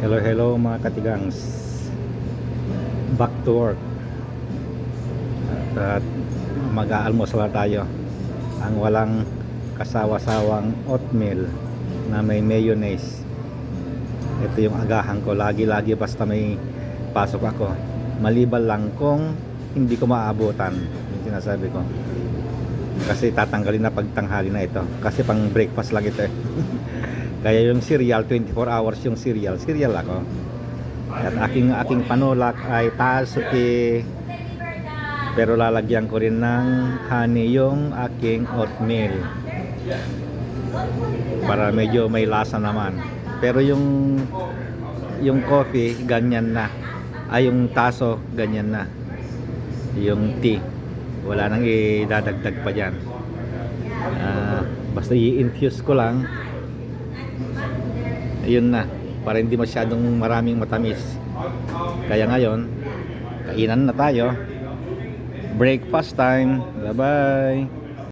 Hello, hello mga katigangs. Back to work. At, at mag-aalmusal tayo. Ang walang kasawa-sawang oatmeal na may mayonnaise. Ito yung agahan ko. Lagi-lagi basta may pasok ako. Maliban lang kung hindi ko maabutan. Yung sinasabi ko. Kasi tatanggalin na pagtanghali na ito. Kasi pang breakfast lang ito eh. Kaya yung cereal, 24 hours yung cereal. Cereal ako. At aking aking panulak ay tasuki. Pero lalagyan ko rin ng honey yung aking oatmeal. Para medyo may lasa naman. Pero yung yung coffee ganyan na. Ay yung taso ganyan na. Yung tea wala nang idadagdag pa dyan. Ah, basta i-infuse ko lang ayun na para hindi masyadong maraming matamis. Kaya ngayon kainan na tayo. Breakfast time. Bye bye